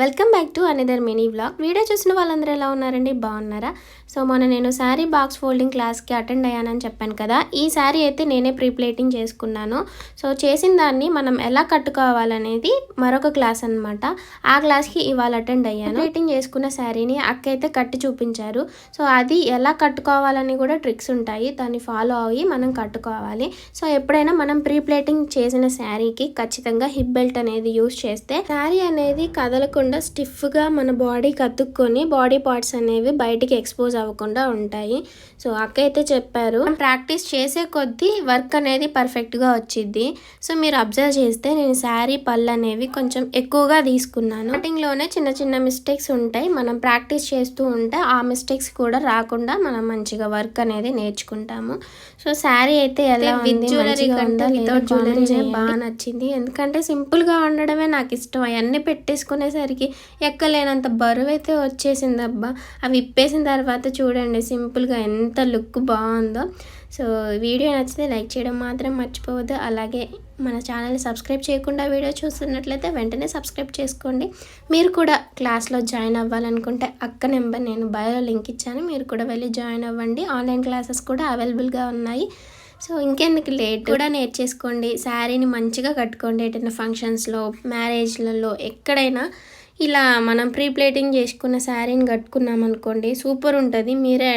Welcome back to another mini blog video చూసిన వాళ్ళందరూ ఎలా ఉన్నారండి? బాగున్నారా? సో మొన్న నేను శారీ బాక్స్ ఫోల్డింగ్ క్లాస్కి అటెండ్ అయ్యానని చెప్పాను కదా. ఈ శారీ అయితే నేనే ప్రీప్లేటింగ్ చేసుకున్నాను. సో చేసిన దాన్ని మనం ఎలా కట్టుకోవాలనేది మరొక క్లాస్ అనమాట ఆ క్లాస్కి ఇవాళ అటెండ్ అయ్యాను. ప్లేటింగ్ చేసుకున్న శారీని అక్క అయితే కట్టి చూపించారు. సో అది ఎలా కట్టుకోవాలని కూడా ట్రిక్స్ ఉంటాయి. దాన్ని ఫాలో అయ్యి మనం కట్టుకోవాలి. సో ఎప్పుడైనా మనం ప్రీప్లేటింగ్ చేసిన శారీకి ఖచ్చితంగా హిప్ బెల్ట్ అనేది యూస్ చేస్తే శారీ అనేది కదలకుండా స్టిఫ్గా మన బాడీకి అతుక్కొని బాడీ పార్ట్స్ అనేవి బయటికి ఎక్స్పోజ్ అవ్వకుండా ఉంటాయి. సో అక్క అయితే చెప్పారు ప్రాక్టీస్ చేసే కొద్దీ వర్క్ అనేది పర్ఫెక్ట్గా వచ్చింది సో మీరు అబ్జర్వ్ చేస్తే నేను శారీ పళ్ళు అనేవి కొంచెం ఎక్కువగా తీసుకున్నాను. స్టార్టింగ్లోనే చిన్న చిన్న మిస్టేక్స్ ఉంటాయి. మనం ప్రాక్టీస్ చేస్తూ ఉంటే ఆ మిస్టేక్స్ కూడా రాకుండా మనం మంచిగా వర్క్ అనేది నేర్చుకుంటాము. సో శారీ అయితే ఎలా ఉంది? జ్యువెలరీ బాగా నచ్చింది. ఎందుకంటే సింపుల్గా ఉండడమే నాకు ఇష్టం. అవన్నీ పెట్టేసుకునేసరికి ఎక్కలేనంత బరువు అయితే వచ్చేసింది అబ్బా అవి ఇప్పేసిన తర్వాత చూడండి సింపుల్గా ఎంత లుక్ బాగుందో. సో వీడియో నచ్చితే లైక్ చేయడం మాత్రం మర్చిపోవద్దు. అలాగే మన ఛానల్ని సబ్స్క్రైబ్ చేయకుండా వీడియో చూస్తున్నట్లయితే వెంటనే సబ్స్క్రైబ్ చేసుకోండి. మీరు కూడా క్లాస్లో జాయిన్ అవ్వాలనుకుంటే అక్క నెంబర్ నేను బయోలో లింక్ ఇచ్చాను. మీరు కూడా వెళ్ళి జాయిన్ అవ్వండి. ఆన్లైన్ క్లాసెస్ కూడా అవైలబుల్గా ఉన్నాయి. సో ఇంకెందుకు లేట్? కూడా నేర్చేసుకోండి. శారీని మంచిగా కట్టుకోండి. ఎటైనా ఫంక్షన్స్లో మ్యారేజ్లలో ఎక్కడైనా ఇలా మనం ప్రీ ప్లేటింగ్ చేసుకున్న శారీని కట్టుకున్నాం అనుకోండి సూపర్ ఉంటుంది. మీరే